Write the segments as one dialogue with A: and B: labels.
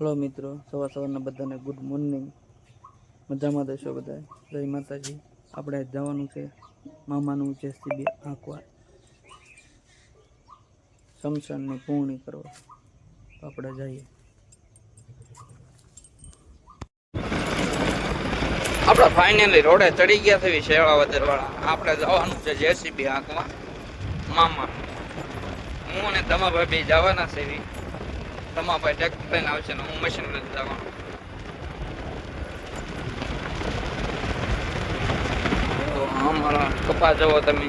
A: Hello મિત્રો, સવાર સવારના બધાને ગુડ મોર્નિંગ મજામાં દેશો બધા? જય માતાજી. આપણે જવાનું છે મામાનું જેસીબી આંકવા. શમશાનની પૂર્ણી કરવા. તો આપણે જઈએ. આપણે ફાઇનલી રોડે ચડી ગયા છે શેળા વધરવાળા આપણે જવાનું છે જેસીબી આંકવા. મામા. હું અને તમાભાઈ બે જવાના છે. એવી પાસે ટ્રેક્ટર લઈને આવશે ને હું મશીન લઈને જવાનું. તો અમારા કપા જવો તમે.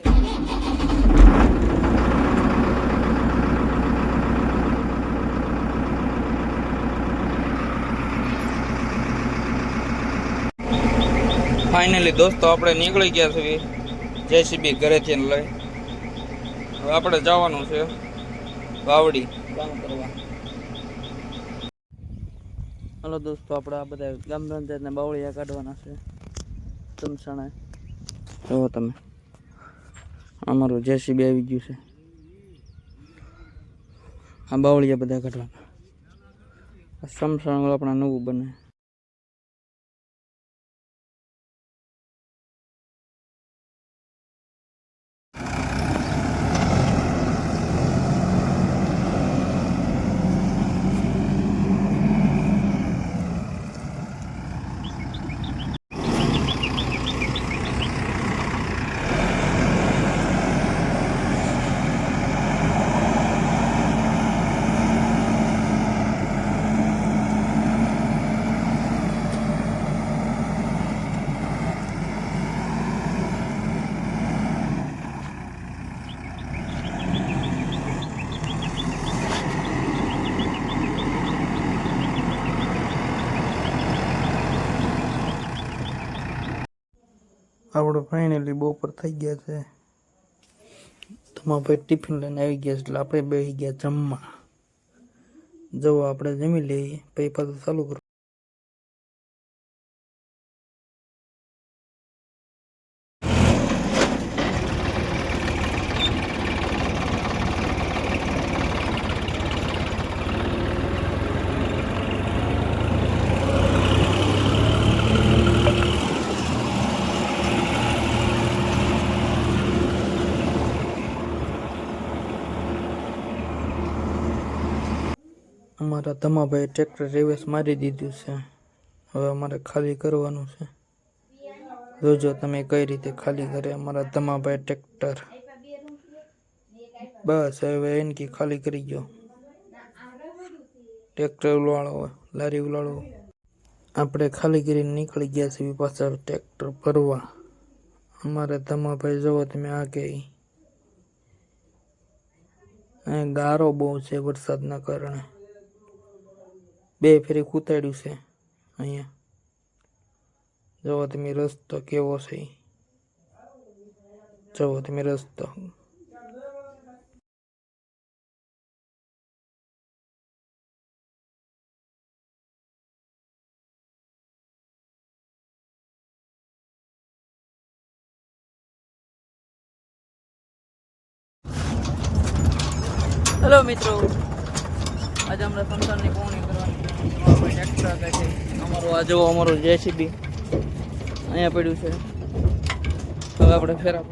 A: ફાઇનલી દોસ્તો આપણે નીકળી ગયા છીએ જેસીબી ઘરેથી લઈ. હવે આપણે જવાનું છે વાવડી. કામ કરવા. હલો દોસ્તો આપણે આ બધા ગામ પંચાયતના બાવળિયા કાઢવાના છે. તમસાણા જુઓ તમે. અમારું જેસીબી આવી ગયું છે. આ બાવળિયા બધા કાઢવાના. સમસાણ આપણા નવું બને. આપણે ફાઇનલી બપોર થઈ ગયા છે. તમારા ભાઈ ટિફિન લઈને આવી ગયા છે, એટલે આપણે બેસી ગયા જમવા. જવો આપણે જમી લઈએ, પછી પાછું ચાલુ કરો. અમારા ધમાભાઈ ટ્રેક્ટર રિવર્સ મારી દીધું છે. હવે અમારે ખાલી કરવાનું છે. જોજો તમે કઈ રીતે ખાલી કરે અમારા ધમાભાઈ ટ્રેક્ટર. બસ, હવે એનકી ખાલી કરી ગયો. ટ્રેક્ટર ઉલાળો, લારી ઉલાળો. આપણે ખાલી કરીને નીકળી ગયા છીએ પાછા ટ્રેક્ટર ભરવા. અમારે ધમાભાઈ જવો તમે આ કે અહીં ગારો બહુ છે વરસાદના કારણે. બે ફેરી કૂતાડ્યું છે અહીંયા. જવો તમે રસ્તો કેવો છે. જવો તમે રસ્તો. હેલો મિત્રો. આજે આપણે સંસારની કોણી અમારું આ જુઓ અમારું જેસીબી અહીંયા પડ્યું છે. હવે આપણે ફેરા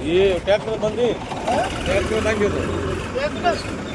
A: પડવા
B: એ ટ્રેક્ટર બંધી ટ્રેક્ટર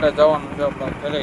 A: આપણે જવાનું છે આપણા ઘરે.